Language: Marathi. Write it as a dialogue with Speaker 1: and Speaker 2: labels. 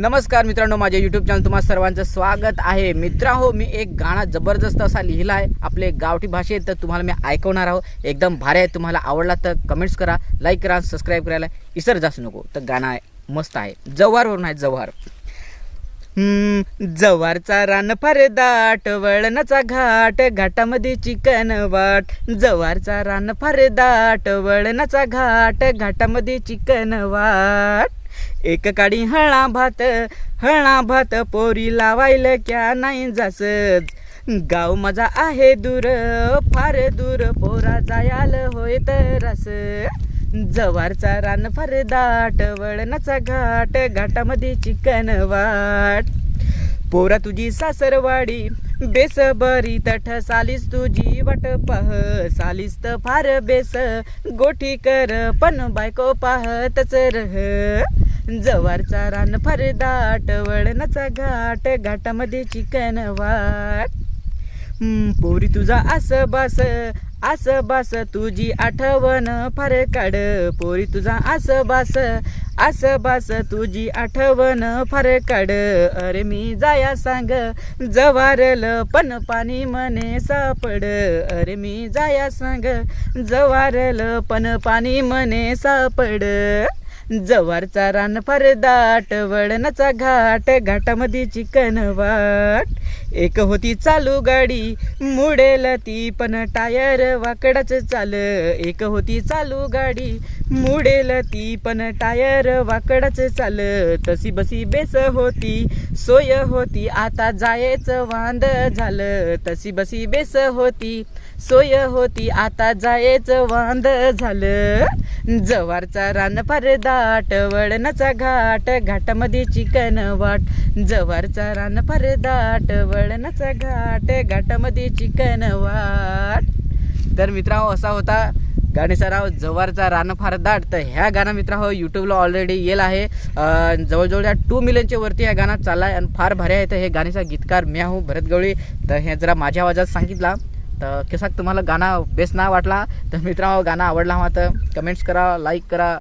Speaker 1: नमस्कार मित्रांनो माझ्या यूट्यूब चॅनल तुम्हाला सर्वांचं स्वागत आहे. मित्रा हो मी एक गाणं जबरदस्त असा लिहिला आहे आपले गावठी भाषेत तर तुम्हाला मी ऐकवणार आहोत एकदम भारी आहे. तुम्हाला आवडला तर कमेंट्स करा लाईक करा सबस्क्राईब करायला इसर जास्त नको. तर गाणं आहे मस्त आहे. जव्हारवरून आहे जव्हार. जवारचा जव्हारचा रान फार दाट वळणाचा घाट घाटामध्ये चिकन वाट. जव्हारचा रान फार दाट वळणाचा घाट घाटामध्ये चिकन वाट. एक काडी हळा भात हळा भात पोरी लावायला क्या नाही जास गाव माझा आहे दूर फार दूर पोरा जायाल होय तर असं. जवारचा रान फार दाट वळणाचा घाट घाटामध्ये चिकन वाट. पोरा तुझी सासरवाडी बेस बरी तठ सालीस तुझी वाट पाह. सालीस तर फार बेस गोठी कर पण बायको पाहतच रह. जवारचा रान फार दाट वळणाचा घाट घाटामध्ये चिकन वाट. पोरी तुझा आस बास आस बास तुझी आठवण फार काढ पोरी तुझा आस बास आस बास तुझी आठवण फार काढ अरे मी जाया सांग जवारल पण पाणी मने सापड. अरे मी जाया सांग जवारल पण पाणी मने सापड. जवारचा रान फार दाट वळणाचा घाट घाटामध्ये चिकन वाट. एक होती चालू गाडी मुडेल ती पण टायर वाकडाच चाल. एक होती चालू गाडी मुडेल ती पण टायर वाकडाच चाल. तशी बसी बेस होती सोय होती आता जायचं वांद झालं. तशी बसी बेस होती सोय होती आता जायचं वांद झालं. जवारचा रान फार दाट वळणाचा घाट घाटामध्ये चिकन वाट जवारचा रान फार दाट वळणाचा घाट घाटामध्ये चिकन वाट. तर मित्रांनो असा होता गाण्याचा राव जवारचा रान फार दाट तर ह्या गाणं मित्र हो यूट्यूबला ऑलरेडी येईल आहे. जवळजवळ या टू मिलियनच्या वरती ह्या गाणं चालला आहे आणि फार भारी आहे. तर हे गाण्याचा गीतकार मी आहो भरत गवळी तर हे जरा माझ्या आवाजात सांगितला. तर कसा तुम्हाला गाणं बेस्ट ना वाटला. तर मित्रांनो गाणं आवडला हवा तर कमेंट्स करा लाईक करा.